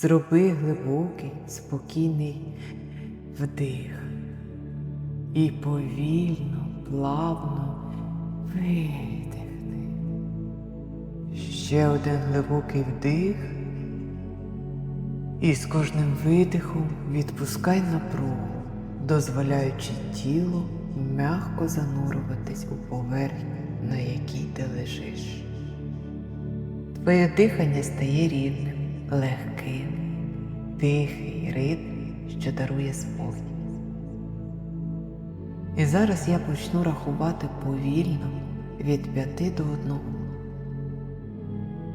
Зроби глибокий, спокійний вдих і повільно, плавно видихни. Ще один глибокий вдих. І з кожним видихом відпускай напругу, дозволяючи тілу м'яко занурюватись у поверхню, на якій ти лежиш. Твоє дихання стає рівним, легким, тихий ритм, що дарує спокій. І зараз я почну рахувати повільно від п'яти до одного.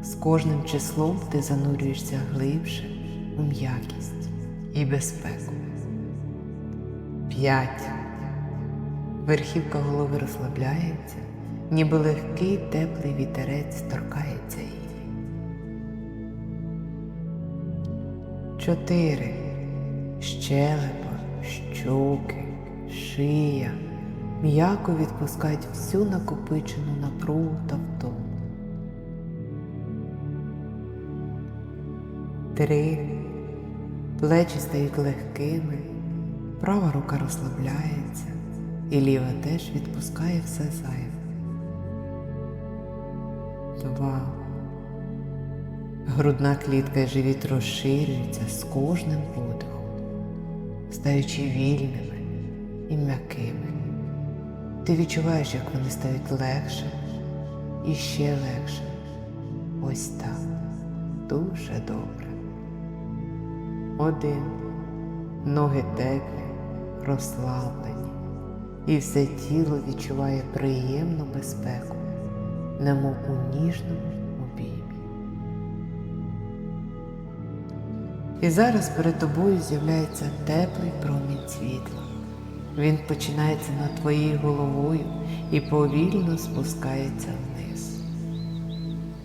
З кожним числом ти занурюєшся глибше у м'якість і безпеку. П'ять. Верхівка голови розслабляється, ніби легкий теплий вітерець торкається Чотири. Щелепа, щоки, шия м'яко відпускають всю накопичену напругу та втому. Три. Плечі стають легкими, права рука розслабляється, і ліва теж відпускає все зайве. Два. Грудна клітка і живіт розширюються з кожним подихом, стаючи вільними і м'якими. Ти відчуваєш, як вони стають легше і ще легше. Ось так. Дуже добре. Один. Ноги теплі, розслаблені, і все тіло відчуває приємну безпеку, немов у ніжному І зараз перед тобою з'являється теплий промінь світла. Він починається над твоєю головою і повільно спускається вниз.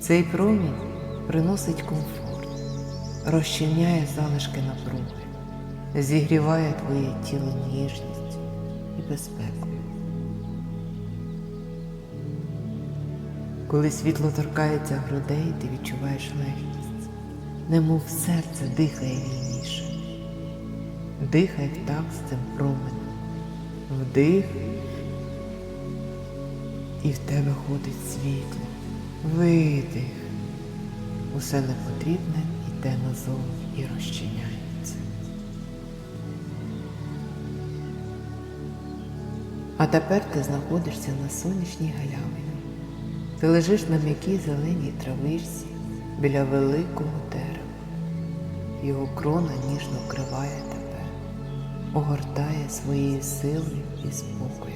Цей промінь приносить комфорт, розчиняє залишки напруги, зігріває твоє тіло ніжністю і безпекою. Коли світло торкається грудей, ти відчуваєш легкість, немов серце дихає вільніше. Дихай в так з цим променем. Вдих, і в тебе ходить світло. Видих. Усе непотрібне йде назовні і розчиняється. А тепер ти знаходишся на сонячній галявині. Ти лежиш на м'якій зеленій травичці біля великого дерева. Його крона ніжно вкриває тебе, огортає своєю силою і спокоєм.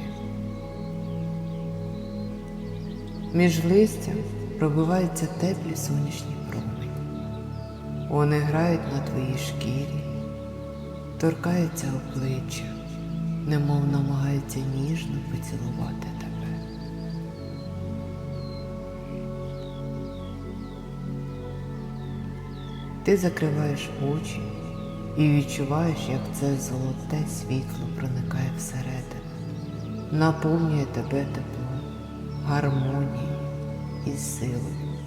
Між листям пробиваються теплі сонячні промені. Вони грають на твоїй шкірі, торкаються обличчя, немов намагаються ніжно поцілувати Ти закриваєш очі і відчуваєш, як це золоте світло проникає всередину, наповнює тебе теплом, гармонією і силою.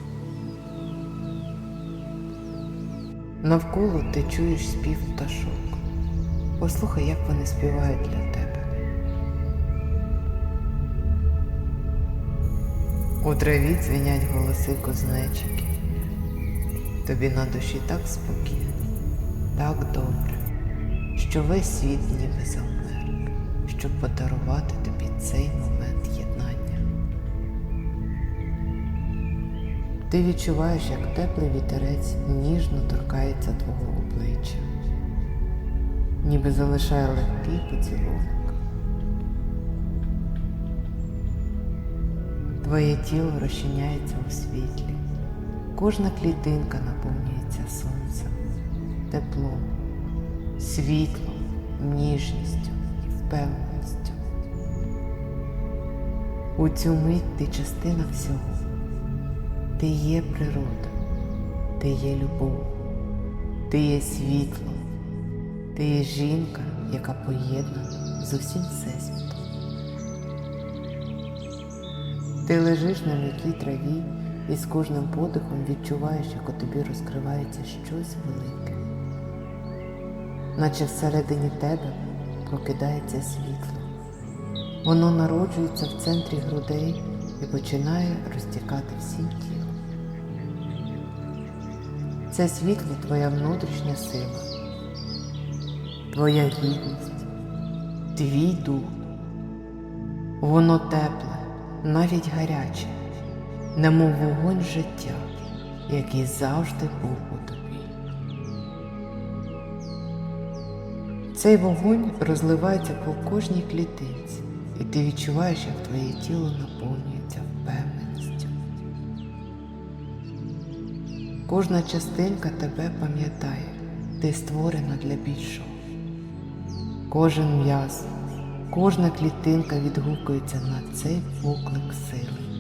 Навколо ти чуєш спів пташок. Послухай, як вони співають для тебе. У траві дзвенять голоси кузнечиків. Тобі на душі так спокійно, так добре, що весь світ ніби завмер, щоб подарувати тобі цей момент єднання. Ти відчуваєш, як теплий вітерець ніжно торкається твого обличчя, ніби залишає легкий поцілунок. Твоє тіло розчиняється у світлі. Кожна клітинка наповнюється сонцем, теплом, світлом, ніжністю і впевненістю. У цю мить ти частина всього. Ти є природа, ти є любов, ти є світло, ти є жінка, яка поєднана з усім всесвітом. Ти лежиш на м'якій траві і з кожним подихом відчуваєш, як у тобі розкривається щось велике. наче всередині тебе прокидається світло. Воно народжується в центрі грудей і починає розтікати всім тілом. Це світло твоя внутрішня сила, твоя гідність, твій дух. Воно тепле, навіть гаряче, немов вогонь життя, який завжди був у тобі. Цей вогонь розливається по кожній клітинці, і ти відчуваєш, як твоє тіло наповнюється впевненістю. Кожна частинка тебе пам'ятає, ти створена для більшого. Кожен м'яз, кожна клітинка відгукується на цей поклик сили.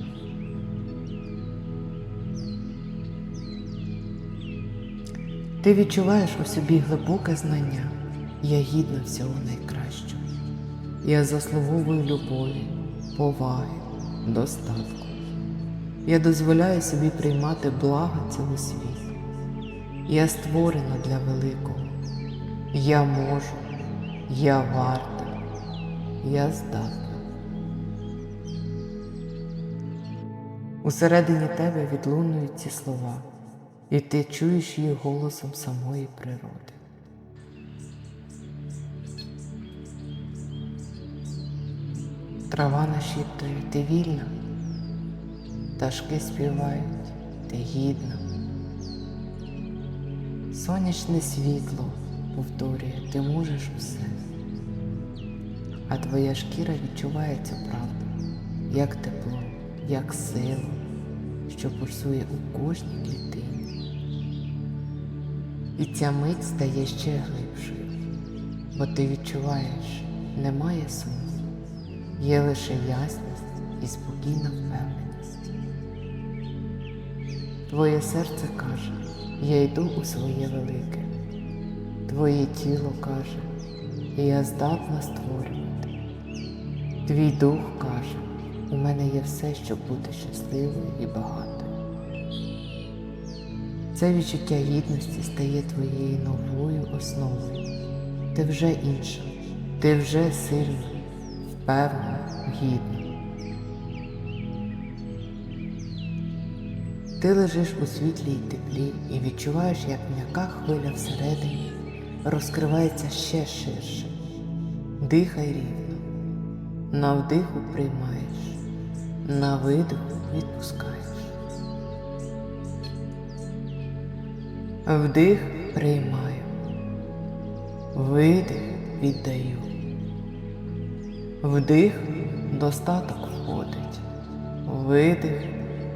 Ти відчуваєш у собі глибоке знання. Я гідна всього найкращого. Я заслуговую любові, поваги, достатку. Я дозволяю собі приймати блага цього світу. Я створена для великого. Я можу, я варта, я здатна. Усередині тебе відлунують ці слова, і ти чуєш їх голосом самої природи. Трава нашіптує, ти вільна, пташки співають, ти гідна. Сонячне світло повторює, ти можеш усе, а твоя шкіра відчуває цю правду, як тепло, як силу, що пульсує у кожній клітині. І ця мить стає ще глибшою, бо ти відчуваєш, немає суму. Є лише ясність і спокійна впевненість. Твоє серце каже, я йду у своє велике. Твоє тіло каже, я здатна створювати. Твій дух каже, у мене є все, щоб бути щасливою і багатою. Це відчуття гідності стає твоєю новою основою. Ти вже інша, ти вже сильна впевнено, гідно. Ти лежиш у світлі й теплі і відчуваєш, як м'яка хвиля всередині розкривається ще ширше. Дихай рівно. На вдиху приймаєш, на видиху відпускаєш. Вдих приймаю, видих віддаю. Вдих достаток входить. Видих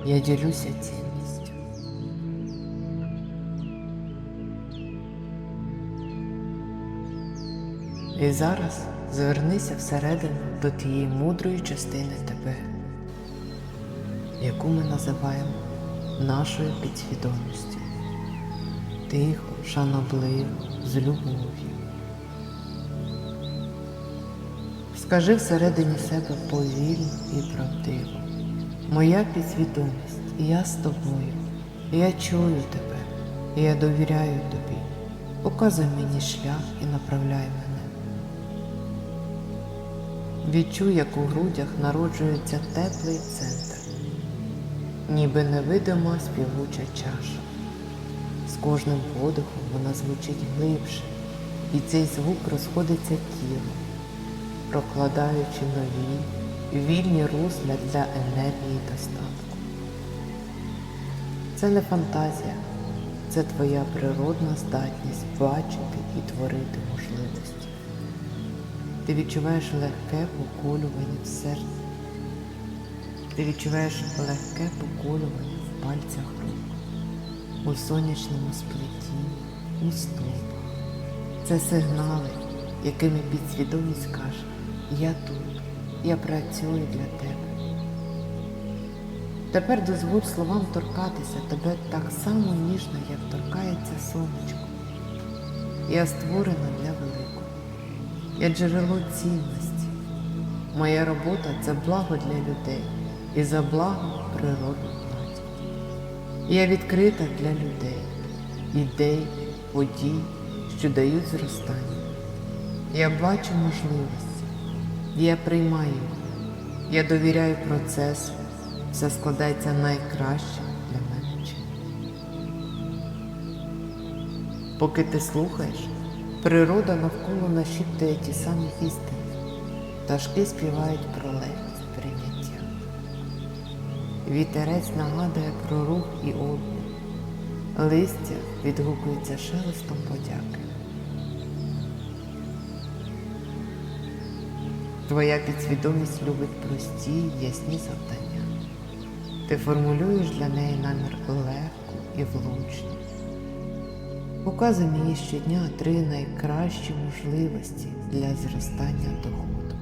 я ділюся цінністю. І зараз звернися всередину до тієї мудрої частини тебе, яку ми називаємо нашою підсвідомістю. Тихо, шанобливо, з любов'ю. Скажи всередині себе повільно і правдиво. Моя підсвідомість, я з тобою, я чую тебе, я довіряю тобі. Показуй мені шлях і направляй мене. Відчуй, як у грудях народжується теплий центр, ніби невидима співуча чаша. З кожним подихом вона звучить глибше, і цей звук розходиться тілом прокладаючи нові, вільні русля для енергії достатку. Це не фантазія, це твоя природна здатність бачити і творити можливості. Ти відчуваєш легке поколювання в серці. Ти відчуваєш легке поколювання в пальцях рук, у сонячному сплетінні, у стопах. Це сигнали, якими підсвідомість каже, я тут, я працюю для тебе. Тепер дозволь словам торкатися тебе так само ніжно, як торкається сонечко. Я створена для великого. Я джерело цінності. Моя робота це благо для людей і за благо платять. Я відкрита для людей, ідей, подій, що дають зростання. Я бачу можливості, я приймаю, я довіряю процесу, все складається найкраще для мене. Поки ти слухаєш, природа навколо нашіптує ті самі істини, пташки співають про легкість. Вітерець нагадує про рух і обмін, листя відгукується шелестом подяки. Твоя підсвідомість любить прості, ясні завдання. Ти формулюєш для неї намір легко і влучно. Показуй мені щодня три найкращі можливості для зростання доходу.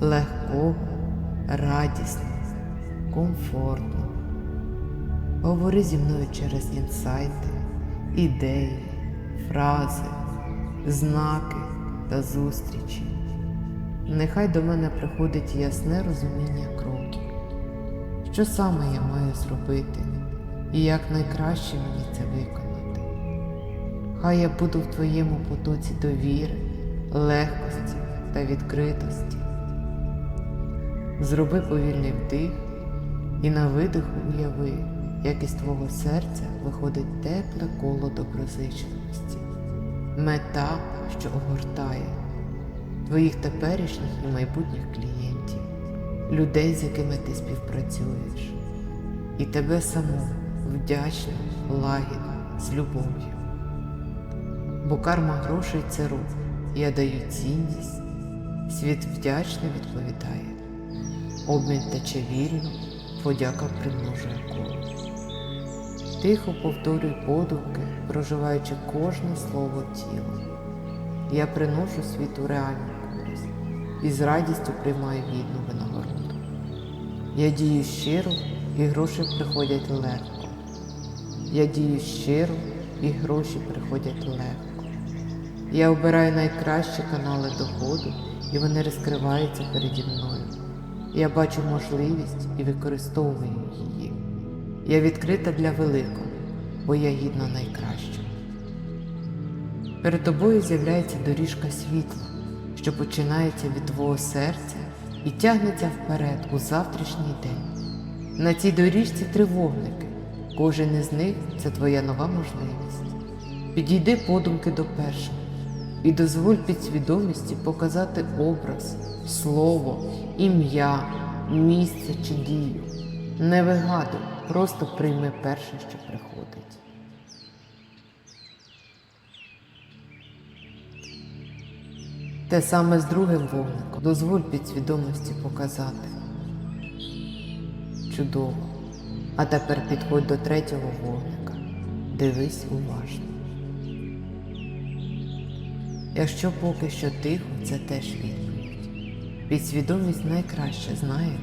Легкого, радісного, комфортного. Говори зі мною через інсайти, ідеї, фрази, знаки та зустрічі. Нехай до мене приходить ясне розуміння кроків, що саме я маю зробити і як найкраще мені це виконати. Хай я буду в твоєму потоці довіри, легкості та відкритості. Зроби повільний вдих і на видиху уяви, як із твого серця виходить тепле коло доброзичливості, мета, що огортає твоїх теперішніх і майбутніх клієнтів, людей, з якими ти співпрацюєш, і тебе саму вдячно, лагідно, з любов'ю. Бо карма грошей це рух, я даю цінність, світ вдячно відповідає. Обмін тече вільно, подяка примножує коло. Тихо повторюй подумки, проживаючи кожне слово тіла. Я приношу світу реальну користь і з радістю приймаю гідну винагороду. Я дію щиро, і гроші приходять легко. Я дію щиро, і гроші приходять легко. Я обираю найкращі канали доходу, і вони розкриваються переді мною. Я бачу можливість і використовую її. Я відкрита для великого, бо я гідна найкращого. Перед тобою з'являється доріжка світла, що починається від твого серця і тягнеться вперед у завтрашній день. На цій доріжці три вогники. Кожен із них це твоя нова можливість. Підійди подумки до першого і дозволь підсвідомості показати образ, слово, ім'я, місце чи дію. Не вигадуй, просто прийми перше, що приходить. Те саме з другим вогником. Дозволь підсвідомості показати. Чудово. А тепер підходь до третього вогника. Дивись уважно. Якщо поки що тихо, це теж відповідь. Підсвідомість найкраще знає,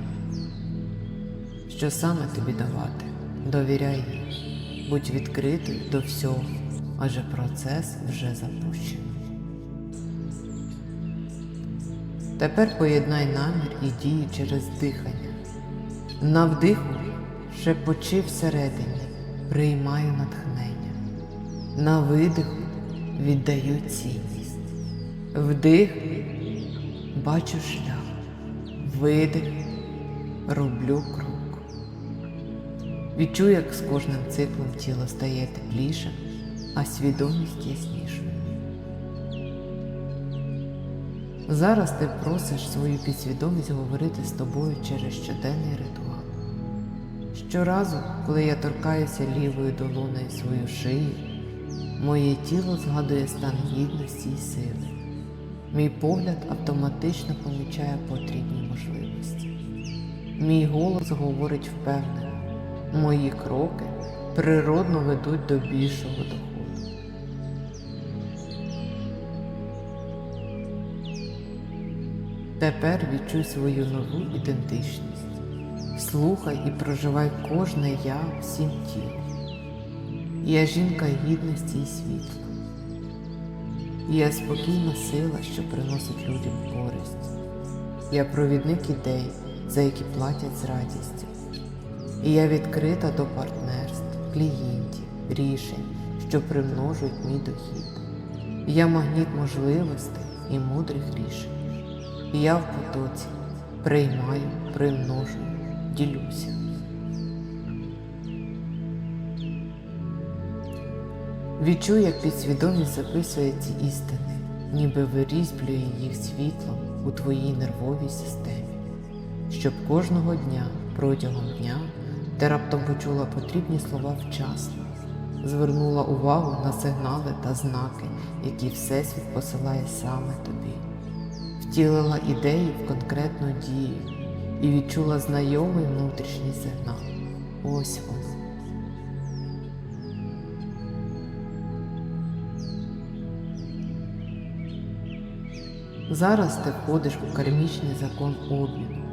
що саме тобі давати. Довіряй їй. Будь відкритий до всього, адже процес вже запущений. Тепер поєднай намір і дію через дихання. На вдиху шепочи всередині, приймаю натхнення. На видиху віддаю цінність. Вдих бачу шлях, видих роблю крок. Відчую, як з кожним циклом тіло стає теплішим, а свідомість яснішою. Зараз ти просиш свою підсвідомість говорити з тобою через щоденний ритуал. Щоразу, коли я торкаюся лівою долоною свою шию, моє тіло згадує стан гідності і сили. Мій погляд автоматично помічає потрібні можливості. Мій голос говорить впевнено, мої кроки природно ведуть до більшого доходу. Тепер відчуй свою нову ідентичність. Слухай і проживай кожне я всім тілом. Я жінка гідності і світла. Я спокійна сила, що приносить людям користь. Я провідник ідей, за які платять з радістю. І я відкрита до партнерств, клієнтів, рішень, що примножують мій дохід. Я магніт можливостей і мудрих рішень. Я в потоці приймаю, примножую, ділюся. Відчуй, як підсвідомість записує ці істини, ніби вирізблює їх світлом у твоїй нервовій системі, щоб кожного дня протягом дня ти раптом почула потрібні слова вчасно, звернула увагу на сигнали та знаки, які Всесвіт посилає саме тобі, втілила ідею в конкретну дію і відчула знайомий внутрішній сигнал. Ось воно. Зараз ти входиш у кармічний закон обміну.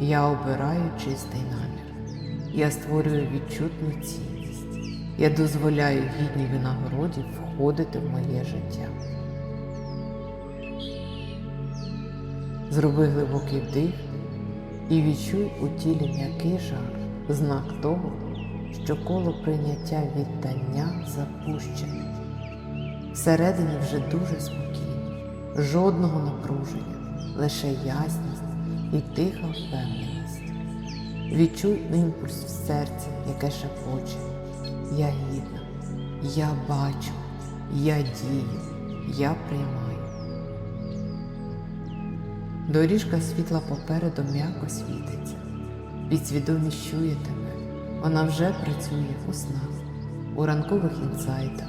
Я обираю чистий намір. Я створюю відчутну цінність. Я дозволяю гідній винагороді входити в моє життя. Зроби глибокий вдих і відчуй у тілі м'який жар, знак того, що коло прийняття віддання запущене. Всередині вже дуже спокійно, жодного напруження, лише ясність і тиха впевненість. Відчуй імпульс в серці, яке шепоче. Я гідна, я бачу, я дію, я приймаю. Доріжка світла попереду м'яко світиться. Підсвідомість чує тебе. Вона вже працює у снах, у ранкових інсайтах,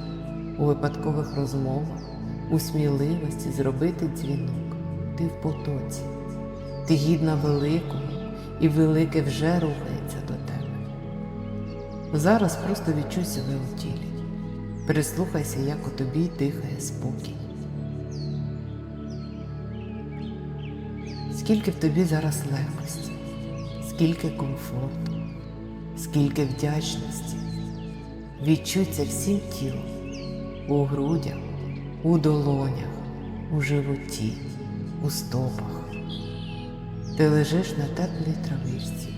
у випадкових розмовах, у сміливості зробити дзвінок. Ти в потоці. Ти гідна великого, і велике вже рухається до тебе. Зараз просто відчуй себе у тілі. Прислухайся, як у тобі дихає спокій. Скільки в тобі зараз легкості, скільки комфорту, скільки вдячності. Відчуй це всім тілом, у грудях, у долонях, у животі, у стопах. Ти лежиш на теплій травичці,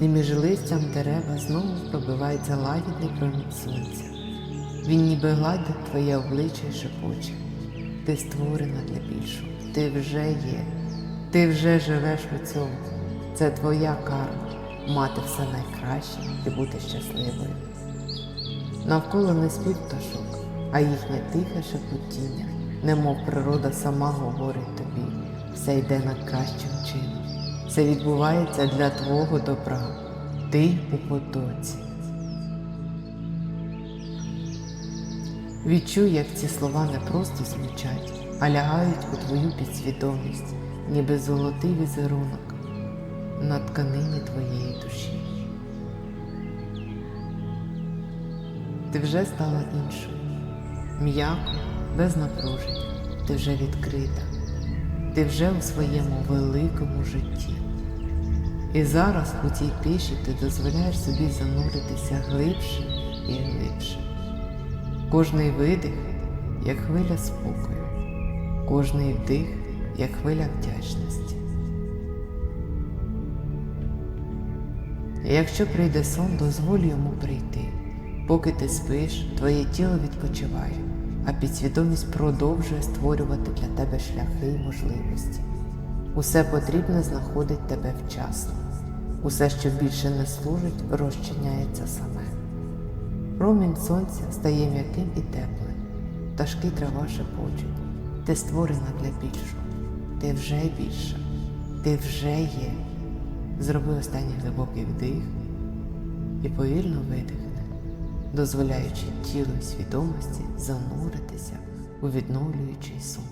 і між листям дерева знову пробивається лагідний промінь сонця. Він ніби гладить твоє обличчя і шепоче. Ти створена для більшого, ти вже є, ти вже живеш у цьому. Це твоя карма мати все найкраще і бути щасливою. Навколо не спів пташок, а їхнє тихе шепотіння, немов природа сама говорить тобі, все йде найкращим чином. Все відбувається для твого добра. Ти у потоці. Відчуй, як ці слова не просто звучать, а лягають у твою підсвідомість, ніби золотий візерунок на тканині твоєї душі. Ти вже стала іншою, м'яко, без напруження, ти вже відкрита, ти вже у своєму великому житті. І зараз у цій тиші ти дозволяєш собі зануритися глибше і глибше. Кожний видих, як хвиля спокою, кожний вдих, як хвиля вдячності. Якщо прийде сон, дозволь йому прийти. Поки ти спиш, твоє тіло відпочиває, а підсвідомість продовжує створювати для тебе шляхи й можливості. Усе потрібне знаходить тебе вчасно. Усе, що більше не служить, розчиняється саме. Промінь сонця стає м'яким і теплим, пташки трава шепочуть. Ти створена для більшого. Ти вже більша, ти вже є. Зроби останній глибокий вдих і повільно видихни, дозволяючи тілу свідомості зануритися у відновлюючий сон.